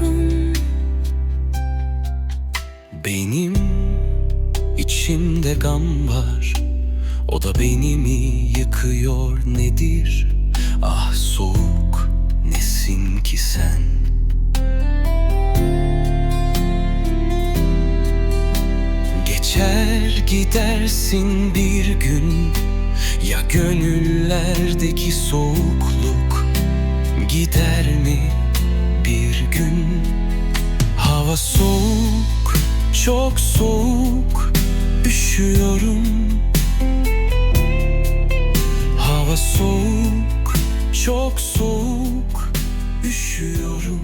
yaşım Benim içimde gam var. O da benimi yakıyor nedir? Ah soğuk nesin ki sen? Geçer gidersin bir gün. Ya gönüllerdeki soğukluk gider gün. Hava soğuk, çok soğuk Üşüyorum. Hava soğuk, çok soğuk Üşüyorum